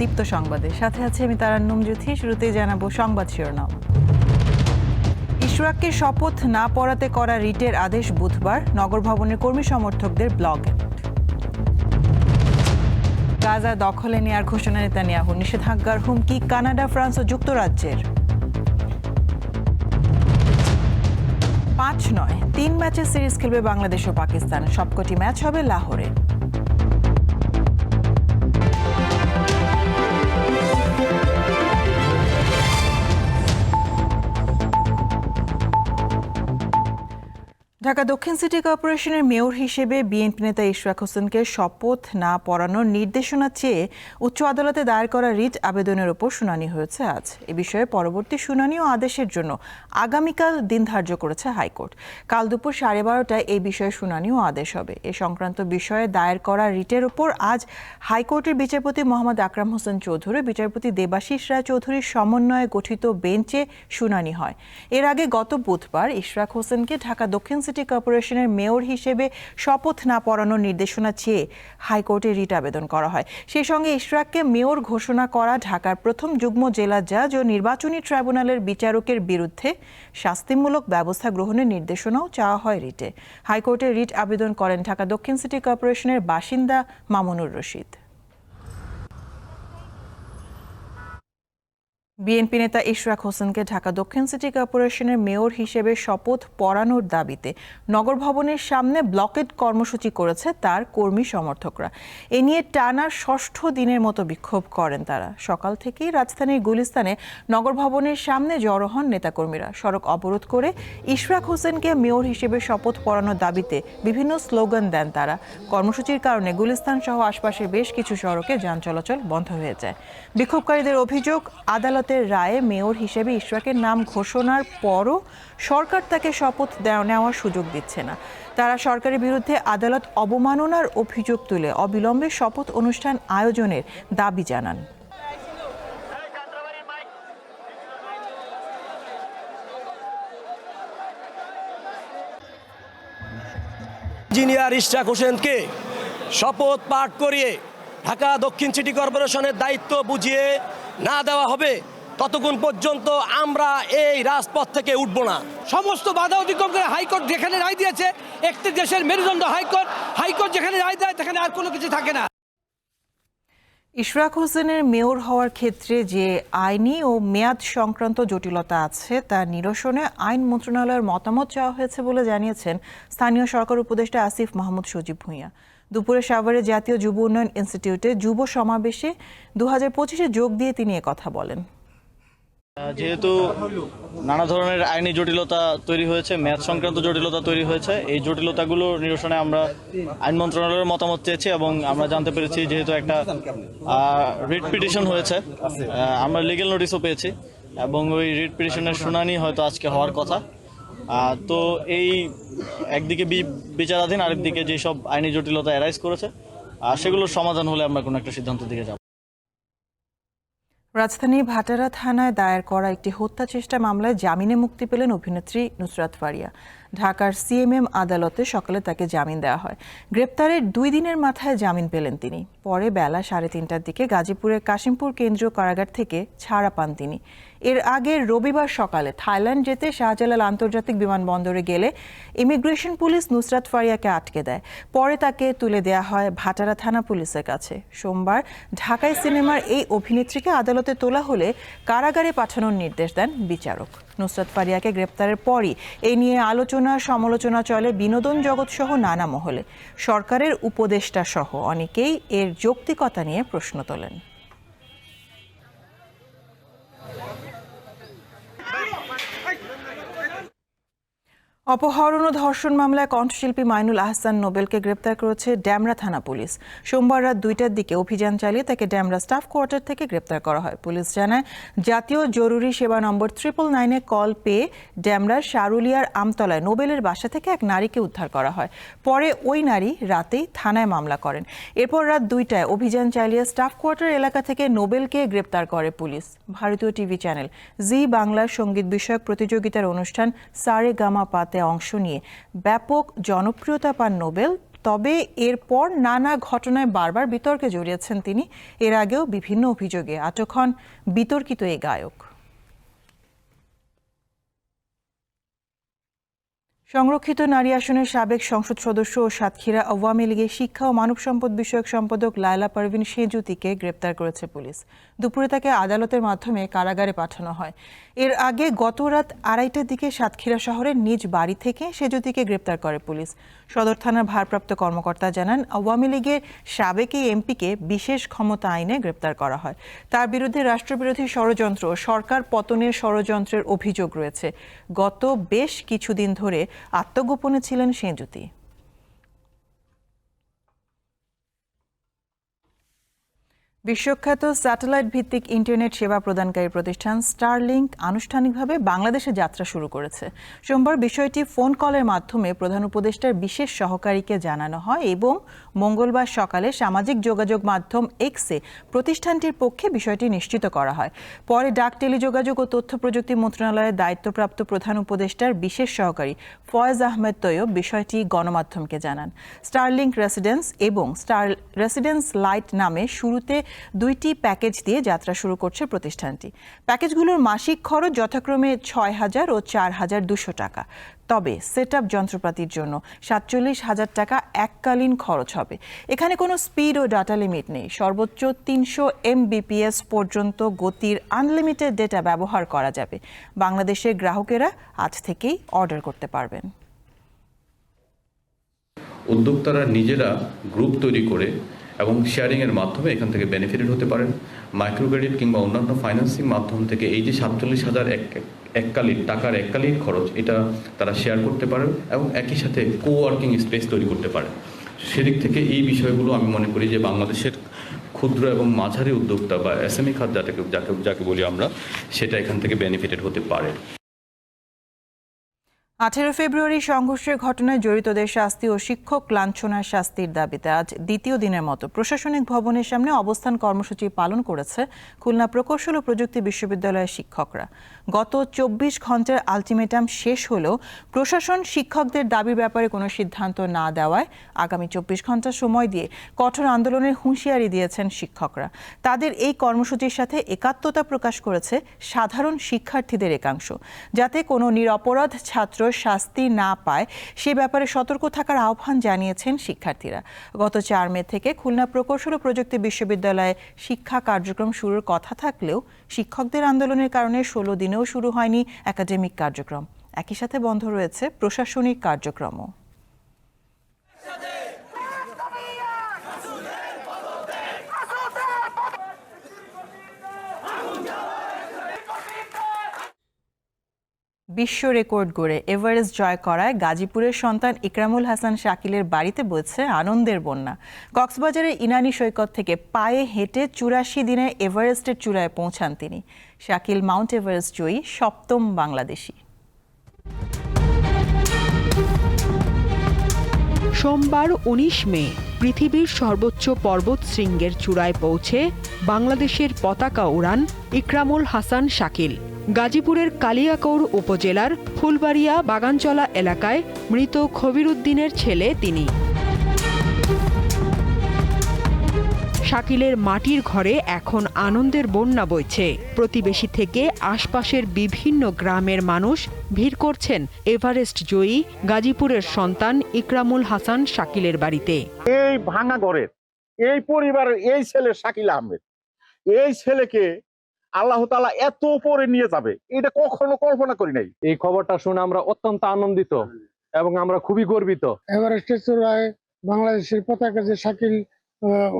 দীপ্ত সংবাদে। সাথে আছে আমি তারান্নুম জ্যোতি, শুরুতেই জানাব সংবাদ শিরোনাম। ইশরাককে শপথ না পড়াতে করা রিটের আদেশ বুধবার, নগর ভবনের কর্মী সমর্থকদের ব্লগ। গাজা দখলে নেয়ার ঘোষণা নেতানিয়াহু। নিষেধাজ্ঞার হুমকি কানাডা, ফ্রান্স ও যুক্তরাজ্যের। পাঁচ নয়, তিন ম্যাচের সিরিজ খেলবে বাংলাদেশ ও পাকিস্তান। সবকটি ম্যাচ হবে লাহোরে। ঢাকা দক্ষিণ সিটি কর্পোরেশনের মেয়র হিসেবে বিএনপি নেতা ইশরাক হোসেনকে শপথ না পড়ানোর নির্দেশনা চেয়ে উচ্চ আদালতে দায়ের করা রিট আবেদনের ওপর শুনানি হয়েছে আজ। এ বিষয়ে পরবর্তী শুনানি ও আদেশের জন্য আগামীকাল দিন ধার্য করেছে হাইকোর্ট। কাল দুপুর সাড়ে বারোটায় এই বিষয়ে শুনানি ও আদেশ হবে। এ সংক্রান্ত বিষয়ে দায়ের করা রিটের ওপর আজ হাইকোর্টের বিচারপতি মোহাম্মদ আকরাম হোসেন চৌধুরী, বিচারপতি দেবাশিস রায় চৌধুরীর সমন্বয়ে গঠিত বেঞ্চে শুনানি হয়। এর আগে গত বুধবার ইশরাক হোসেনকে ঢাকা দক্ষিণ সিটি কর্পোরেশনের মেয়র হিসেবে শপথ না পড়ানোর নির্দেশনা চেয়ে হাইকোর্টে রিট আবেদন করা হয়। সেই সঙ্গে ইশরাককে মেয়র ঘোষণা করা ঢাকার প্রথম যুগ্ম জেলা জাজ ও নির্বাচনী ট্রাইব্যুনালের বিচারকের বিরুদ্ধে শাস্তিমূলক ব্যবস্থা গ্রহণের নির্দেশনাও চাওয়া হয় রিটে। হাইকোর্টে রিট আবেদন করেন ঢাকা দক্ষিণ সিটি কর্পোরেশনের বাসিন্দা মামুনুর রশিদ। বিএনপি নেতা ইশরাক হোসেনকে ঢাকা দক্ষিণ সিটি কর্পোরেশনের মেয়র হিসেবে শপথ পড়ানোর দাবিতে নগর ভবনের সামনে ব্লকেড কর্মসূচি করেছে তার কর্মী সমর্থকরা। এ নিয়ে টানার ষষ্ঠ দিনের মতো বিক্ষোভ করেন তারা। সকাল থেকেই রাজধানীর গুলিস্তানে নগর ভবনের সামনে জড়ো হন নেতাকর্মীরা। সড়ক অবরোধ করে ইশরাক হোসেনকে মেয়র হিসেবে শপথ পড়ানোর দাবিতে বিভিন্ন স্লোগান দেন তারা। কর্মসূচির কারণে গুলিস্তান সহ আশপাশের বেশ কিছু সড়কে যান চলাচল বন্ধ হয়ে যায়। বিক্ষোভকারীদের অভিযোগ আদালতের রায়ে মেয়র হিসেবে ইশরাকের নাম ঘোষণার পরও সরকার তাকে শপথ নেওয়ার সুযোগ দিচ্ছে না। তারা সরকারের বিরুদ্ধে আদালত অবমাননার অভিযোগ তুলে অবিলম্বে শপথ অনুষ্ঠান আয়োজনের দাবি জানান। ইঞ্জিনিয়ার ইশরাক হোসেনকে শপথ পাঠ করিয়ে ঢাকা দক্ষিণ সিটি কর্পোরেশনের দায়িত্ব বুঝিয়ে না দেওয়া হবে। ততক্ষণ পর্যন্ত আমরা এই রাজপথ থেকে উঠব না। সমস্ত বাধা অতিক্রম করে হাইকোর্ট যেখানে রায় দিয়েছে একটি দেশের মেরুদণ্ড হাইকোর্ট হাইকোর্ট যেখানে রায় দেয় সেখানে আর কোনো কিছু থাকে না। ইশরাক হোসেনের মেয়র হওয়ার ক্ষেত্রে যে আইনি ও মেয়াদ সংক্রান্ত জটিলতা আছে তা নিরসনে আইন মন্ত্রণালয়ের মতামত চাওয়া হয়েছে বলে জানিয়েছেন স্থানীয় সরকার উপদেষ্টা আসিফ মাহমুদ সজীব ভূঁইয়া। দুপুরে সাভারে জাতীয় যুব উন্নয়ন ইনস্টিটিউটে যুব সমাবেশে দু হাজার পঁচিশে যোগ দিয়ে তিনি এ কথা বলেন। যেহেতু নানা ধরনের আইনি জটিলতা তৈরি হয়েছে ম্যাথ সংক্রান্ত জটিলতা তৈরি হয়েছে, এই জটিলতাগুলো নিরসনে আমরা আইন মন্ত্রণালয়ের মতামত চেয়েছি এবং আমরা জানতে পেরেছি যেহেতু একটা রিট পিটিশন হয়েছে আমরা লিগেল নোটিশও পেয়েছি এবং ওই রিট পিটিশনের শুনানি হয়তো আজকে হওয়ার কথা। তো এই একদিকে বিচারাধীন, আরেকদিকে যেসব আইনি জটিলতা অ্যারাইজ করেছে সেগুলোর সমাধান হলে আমরা কোনো একটা সিদ্ধান্তের দিকে যাব। রাজধানীর ভাটারা থানায় দায়ের করা একটি হত্যা চেষ্টা মামলায় জামিনে মুক্তি পেলেন অভিনেত্রী নুসরাত ফারিয়া। ঢাকার সিএমএম আদালতে সকালে তাকে জামিন দেওয়া হয়। গ্রেপ্তারের দুই দিনের মাথায় জামিন পেলেন তিনি। পরে বেলা সাড়ে তিনটার দিকে গাজীপুরের কাশিমপুর কেন্দ্রীয় কারাগার থেকে ছাড়া পান তিনি। এর আগে রবিবার সকালে থাইল্যান্ড যেতে শাহজালাল আন্তর্জাতিক বিমানবন্দরে গেলে ইমিগ্রেশন পুলিশ নুসরাত ফারিয়াকে আটকে দেয়। পরে তাকে তুলে দেয়া হয় ভাটারা থানা পুলিশের কাছে। সোমবার ঢাকায় সিনেমার এই অভিনেত্রীকে আদালতে তোলা হলে কারাগারে পাঠানোর নির্দেশ দেন বিচারক। নুসরাত ফারিয়াকে গ্রেপ্তারের পরই এই নিয়ে আলোচনা সমালোচনা চলে বিনোদন জগৎসহ নানা মহলে। সরকারের উপদেষ্টা সহ অনেকেই এর যৌক্তিকতা নিয়ে প্রশ্ন তোলেন। অপহরণ ও ধর্ষণ মামলায় কণ্ঠশিল্পী মাইনুল আহসান নোবেলকে গ্রেপ্তার করেছে ড্যামরা থানা পুলিশ। সোমবার রাত দুইটার দিকে অভিযান চালিয়ে তাকে ড্যামরা স্টাফ কোয়ার্টার থেকে গ্রেপ্তার করা হয়। পুলিশ জানায়, জাতীয় জরুরি সেবা নম্বর ট্রিপল নাইনে কল পেয়ে ড্যামরার শারুলিয়ার আমতলায় নোবেলের বাসা থেকে এক নারীকে উদ্ধার করা হয়। পরে ওই নারী রাতেই থানায় মামলা করেন। এরপর রাত দুইটায় অভিযান চালিয়ে স্টাফ কোয়ার্টার এলাকা থেকে নোবেলকে গ্রেপ্তার করে পুলিশ। ভারতীয় টিভি চ্যানেল, জি বাংলার সংগীত বিষয়ক প্রতিযোগিতার অনুষ্ঠান সারে গামা পাতে অংশ নিয়ে ব্যাপক জনপ্রিয়তা পান নোবেল, তবে এরপর নানা ঘটনায় বারবার বিতর্কে জড়িয়েছেন তিনি। এর আগেও বিভিন্ন অভিযোগে আটক হন বিতর্কিত এই গায়ক। সংরক্ষিত নারী আসনের সাবেক সংসদ সদস্য ও সাতক্ষীরা আওয়ামী লীগের শিক্ষা ও মানব সম্পদ বিষয়ক সম্পাদক লায়লা পারভিন সেজুতিকে গ্রেপ্তার করেছে পুলিশ। দুপুরে তাকে আদালতের মাধ্যমে কারাগারে পাঠানো হয়। এর আগে গত রাত আড়াইটার দিকে সাতক্ষীরা শহরের নিজ বাড়ি থেকে সেজুতিকে গ্রেপ্তার করে পুলিশ। সদর থানার ভারপ্রাপ্ত কর্মকর্তা জানান, আওয়ামী লীগের সাবেক এই এমপিকে বিশেষ ক্ষমতা আইনে গ্রেপ্তার করা হয়। তার বিরুদ্ধে রাষ্ট্রবিরোধী ষড়যন্ত্র, সরকার পতনের ষড়যন্ত্রের অভিযোগ রয়েছে। গত বেশ কিছুদিন ধরে আত্মগোপনে ছিলেন সেঁজুতি বিশ্বখ্যাত স্যাটেলাইট ভিত্তিক ইন্টারনেট সেবা প্রদানকারী প্রতিষ্ঠান স্টারলিংক আনুষ্ঠানিকভাবে বাংলাদেশে যাত্রা শুরু করেছে। সোমবার বিষয়টি ফোন কলের মাধ্যমে প্রধান উপদেষ্টার বিশেষ সহকারীকে জানানো হয় এবং মঙ্গলবার সকালে সামাজিক যোগাযোগ মাধ্যম এক্সে প্রতিষ্ঠানটির পক্ষে বিষয়টি নিশ্চিত করা হয়। পরে ডাক টেলিযোগাযোগ ও তথ্য প্রযুক্তি মন্ত্রণালয়ের দায়িত্বপ্রাপ্ত প্রধান উপদেষ্টার বিশেষ সহকারী ফয়েজ আহমেদ তৈয়ব বিষয়টি গণমাধ্যমকে জানান। স্টারলিংক রেসিডেন্স এবং স্টার রেসিডেন্স লাইট নামে শুরুতে দুইটি প্যাকেজ দিয়ে যাত্রা শুরু করছে প্রতিষ্ঠানটি। প্যাকেজগুলোর মাসিক খরচ যথাক্রমে ছয় হাজার ও চার হাজার দুশো টাকা। তবে সেট আপ যন্ত্রপাতির জন্য সাতচল্লিশ হাজার টাকা এককালীন খরচ হবে। এখানে কোনো স্পিড ও ডাটা লিমিট নেই। সর্বোচ্চ তিনশো এমবিপিএস পর্যন্ত গতির আনলিমিটেড ডেটা ব্যবহার করা যাবে। বাংলাদেশের গ্রাহকেরা আজ থেকেই অর্ডার করতে পারবেন। উদ্যোক্তারা নিজেরা গ্রুপ তৈরি করে এবং শেয়ারিংয়ের মাধ্যমে এখান থেকে বেনিফিটেড হতে পারেন। মাইক্রো ক্রেডিট কিংবা অন্যান্য ফাইন্যান্সিং মাধ্যম থেকে এই যে সাতচল্লিশ হাজার এক এককালীন টাকার এককালীন খরচ, এটা তারা শেয়ার করতে পারেন এবং একই সাথে কো ওয়ার্কিং স্পেস তৈরি করতে পারেন। সেদিক থেকে এই বিষয়গুলো আমি মনে করি যে বাংলাদেশের ক্ষুদ্র এবং মাঝারি উদ্যোক্তা বা এসএমই খাত, যাকে যাকে যাকে বলি আমরা, সেটা এখান থেকে বেনিফিটেড হতে পারে। আঠেরো ফেব্রুয়ারি সংঘর্ষের ঘটনায় জড়িতদের শাস্তি ও শিক্ষক লাঞ্ছনার শাস্তির দাবিতে আজ দ্বিতীয় দিনের মতো প্রশাসনিক ভবনের সামনে অবস্থান কর্মসূচি পালন করেছে খুলনা প্রকৌশল ও প্রযুক্তি বিশ্ববিদ্যালয়ের শিক্ষকরা। গত চব্বিশ ঘণ্টার আলটিমেটাম শেষ হলেও প্রশাসন শিক্ষকদের দাবির ব্যাপারে কোনো সিদ্ধান্ত না দেওয়ায় আগামী চব্বিশ ঘণ্টা সময় দিয়ে কঠোর আন্দোলনের হুঁশিয়ারি দিয়েছেন শিক্ষকরা। তাদের এই কর্মসূচির সাথে একাত্মতা প্রকাশ করেছে সাধারণ শিক্ষার্থীদের একাংশ। যাতে কোনো নিরপরাধ ছাত্র শাস্তি না পায়, সে ব্যাপারে সতর্ক থাকার আহ্বান জানিয়েছেন শিক্ষার্থীরা। গত চার মে থেকে খুলনা প্রকৌশল ও প্রযুক্তি বিশ্ববিদ্যালয়ে শিক্ষা কার্যক্রম শুরুর কথা থাকলেও শিক্ষকদের আন্দোলনের কারণে ষোলো দিনেও শুরু হয়নি একাডেমিক কার্যক্রম। একই সাথে বন্ধ রয়েছে প্রশাসনিক কার্যক্রমও। বিশ্ব রেকর্ড গড়ে এভারেস্ট জয় করায় গাজীপুরের সন্তান ইকরামুল হাসান শাকিলের বাড়িতে বইছে আনন্দের বন্যা। কক্সবাজারের ইনানি সৈকত থেকে পায়ে হেঁটে চুরাশি দিনে এভারেস্টের চূড়ায় পৌঁছান তিনি। শাকিল মাউন্ট এভারেস্ট জয়ী সপ্তম বাংলাদেশি। সোমবার ১৯ মে পৃথিবীর সর্বোচ্চ পর্বত শৃঙ্গের চূড়ায় পৌঁছে বাংলাদেশের পতাকা উড়ান ইকরামুল হাসান শাকিল। গাজীপুরের কালিয়াকৌর উপজেলার ফুলবাড়িয়া বাগানচলা এলাকায় মৃত খবিরুদ্দিনের ছেলে তিনি। শাকিলের মাটির ঘরে এখন আনন্দের বন্যা বইছে। প্রতিবেশী থেকে আশপাশের বিভিন্ন গ্রামের মানুষ ভিড় করছেন এভারেস্ট জয়ী গাজীপুরের সন্তান ইকরামুল হাসান শাকিলের বাড়িতে। এই ভাঙা ঘরের এই পরিবারের এই ছেলে শাকিল আহমেদ, এই ছেলেকে আল্লাহ তালা এত উপরে নিয়ে যাবে। এটা কখনো কল্পনা করি নাই। এই খবরটা শুনে আমরা অত্যন্ত আনন্দিত এবং আমরা খুবই গর্বিত। এভারেস্টের চূড়ায় বাংলাদেশের পতাকা যে শাকিল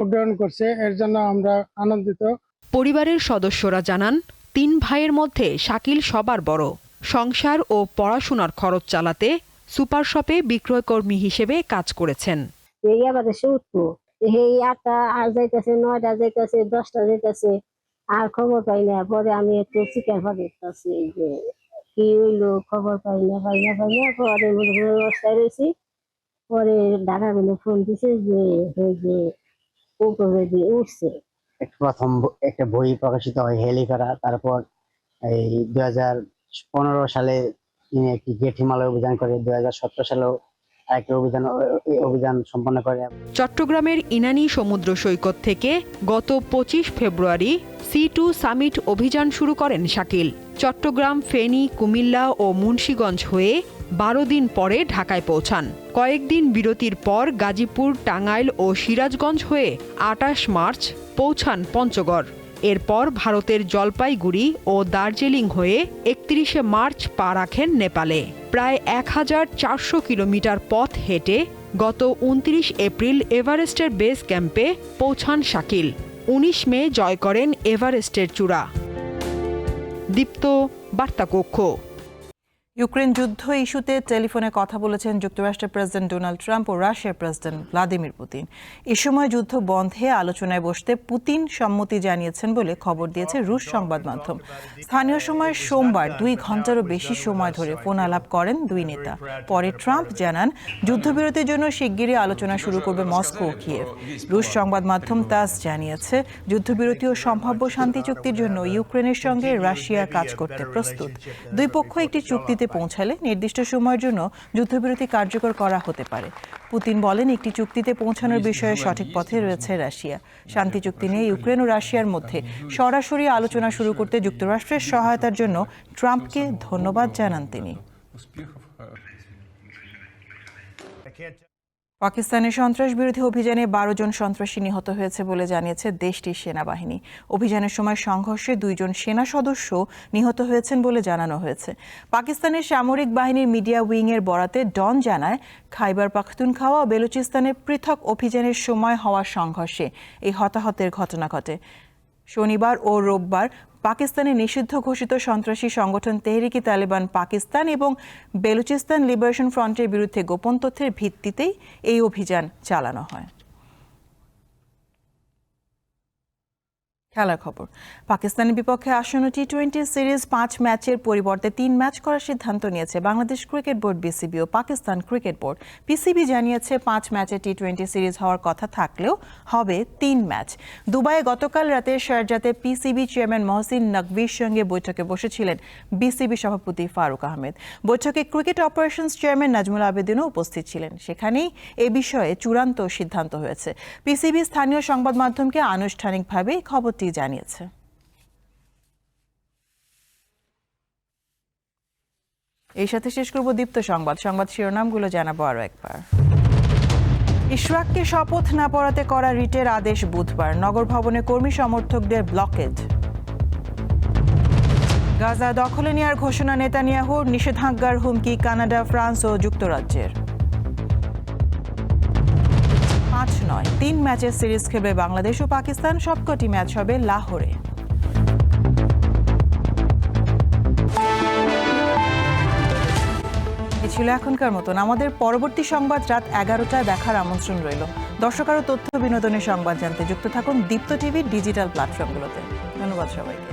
উড্ডয়ন করছে এর জন্য আমরা আনন্দিত। পরিবারের সদস্যরা জানান তিন ভাইয়ের মধ্যে শাকিল সবার বড়। সংসার ও পড়াশোনার খরচ চালাতে সুপার শপে বিক্রয়কর্মী হিসেবে কাজ করেছেন। এই আবার সে উঠবো এই আটটা আর যাইতেছে নয়টা যাইতেছে দশটা যাইতেছে। আর খবর পাই না, পরে আমি একটু চিকেন পাঠাচ্ছি যে কি হইল খবর পাই না পাই না পাই না, পরে অবস্থায় রয়েছি। পরে ঢাকা গুলো ফোন দিছে যে ওই যে উপরে দিয়ে উঠছে। প্রথম একটা বই প্রকাশিত হয় হেলি করা তারপর এই দুই সালে তিনি একটি গেট হিমালয় অভিযান করে, দুই সালেও চট্টগ্রামের ইনানি সমুদ্র সৈকত থেকে গত পঁচিশ ফেব্রুয়ারি সি টু সামিট অভিযান শুরু করেন শাকিল। চট্টগ্রাম, ফেনী, কুমিল্লা ও মুন্সীগঞ্জ হয়ে বারো দিন পরে ঢাকায় পৌঁছান। কয়েকদিন বিরতির পর গাজীপুর, টাঙ্গাইল ও সিরাজগঞ্জ হয়ে আটাশ মার্চ পৌঁছান পঞ্চগড়। এরপর ভারতের জলপাইগুড়ি ও দার্জিলিং হয়ে একত্রিশে মার্চ পা রাখেন নেপালে। প্রায় এক হাজার চারশো কিলোমিটার পথ হেঁটে গত উনত্রিশ এপ্রিল এভারেস্টের বেস ক্যাম্পে পৌঁছান শাকিল। উনিশ মে জয় করেন এভারেস্টের চূড়া। দীপ্ত, বার্তাকক্ষ। ইউক্রেন যুদ্ধ ইস্যুতে টেলিফোনে কথা বলেছেন যুক্তরাষ্ট্রের প্রেসিডেন্ট ডোনাল্ড ট্রাম্প ও রাশিয়ার প্রেসিডেন্ট ভ্লাদিমির পুতিন। এ সময় যুদ্ধ বন্ধে আলোচনায় বসতে পুতিন সম্মতি জানিয়েছেন বলে খবর দিয়েছে রুশ সংবাদ মাধ্যম। স্থানীয় সময় সোমবার দুই ঘন্টারও বেশি সময় ধরে ফোন আলাপ করেন দুই নেতা। পরে ট্রাম্প জানান, যুদ্ধবিরতির জন্য শিগগিরই আলোচনা শুরু করবে মস্কো ও কিয়েভ। রুশ সংবাদ মাধ্যম তাস জানিয়েছে, যুদ্ধবিরতি ও সম্ভাব্য শান্তি চুক্তির জন্য ইউক্রেনের সঙ্গে রাশিয়া কাজ করতে প্রস্তুত। দুই পক্ষ একটি চুক্তিতে পৌঁছালে নির্দিষ্ট সময়ের জন্য যুদ্ধবিরতি কার্যকর করা হতে পারে। পুতিন বলেন একটি চুক্তিতে পৌঁছানোর বিষয়ে সঠিক পথে রয়েছে রাশিয়া। শান্তি চুক্তি নিয়ে ইউক্রেন ও রাশিয়ার মধ্যে সরাসরি আলোচনা শুরু করতে যুক্তরাষ্ট্রের সহায়তার জন্য ট্রাম্পকে ধন্যবাদ জানান তিনি। পাকিস্তানের সন্ত্রাস বিরোধী অভিযানে বারো জন সন্ত্রাসী নিহত হয়েছে বলে জানিয়েছে দেশটির সেনাবাহিনী। অভিযানের সময় সংঘর্ষে দুইজন সেনা সদস্য নিহত হয়েছেন বলে জানানো হয়েছে। পাকিস্তানের সামরিক বাহিনীর মিডিয়া উইংয়ের বরাতে ডন জানায়, খাইবার পাখতুনখাওয়া ও বেলুচিস্তানে পৃথক অভিযানের সময় হওয়া সংঘর্ষে এই হতাহতের ঘটনা ঘটে। শনিবার ও রোববার পাকিস্তানে নিষিদ্ধ ঘোষিত সন্ত্রাসী সংগঠন তেহরিকি তালেবান পাকিস্তান এবং বেলুচিস্তান লিবারেশন ফ্রন্টের বিরুদ্ধে গোপন তথ্যের ভিত্তিতেই এই অভিযান চালানো হয়। খেলার খবর। পাকিস্তানের বিপক্ষে আসন্ন টি টোয়েন্টি সিরিজ পাঁচ ম্যাচের পরিবর্তে তিন ম্যাচ করার সিদ্ধান্ত নিয়েছে বাংলাদেশ ক্রিকেট বোর্ড বিসিবি ও পাকিস্তান ক্রিকেট বোর্ড। পিসিবি জানিয়েছে পাঁচ ম্যাচে টি টোয়েন্টি সিরিজ হওয়ার কথা থাকলেও হবে তিন ম্যাচ। দুবাইয়ে গতকাল রাতে শারজাতে পিসিবি চেয়ারম্যান মহসিন নকভির সঙ্গে বৈঠকে বসেছিলেন বিসিবি সভাপতি ফারুক আহমেদ। বৈঠকে ক্রিকেট অপারেশনস চেয়ারম্যান নাজমুল আবেদিনও উপস্থিত ছিলেন। সেখানেই এ বিষয়ে চূড়ান্ত সিদ্ধান্ত হয়েছে। পিসিবি স্থানীয় সংবাদ মাধ্যমকে আনুষ্ঠানিকভাবে এই খবরটি জানিয়েছে। এই সাথে শেষ করব দীপ্ত সংবাদ। সংবাদ শিরোনামগুলো জানাব আরও একবার। ইশরাককে শপথ না পড়াতে করা রিটের আদেশ বুধবার। নগর ভবনে কর্মী সমর্থকদের ব্লকেজ গাজা দখলে নেওয়ার ঘোষণা নেতানিয়াহুর নিষেধাজ্ঞার হুমকি কানাডা, ফ্রান্স ও যুক্তরাজ্যের। নয়। তিন ম্যাচের সিরিজ খেলবে বাংলাদেশ ও পাকিস্তান। সবকটি ম্যাচ হবে লাহোরে। ছিল এখনকার মতন। আমাদের পরবর্তী সংবাদ রাত এগারোটায় দেখার আমন্ত্রণ রইল। দর্শক আরও তথ্য বিনোদনের সংবাদ জানতে যুক্ত থাকুন দীপ্ত টিভির ডিজিটাল প্ল্যাটফর্মগুলোতে। ধন্যবাদ সবাইকে।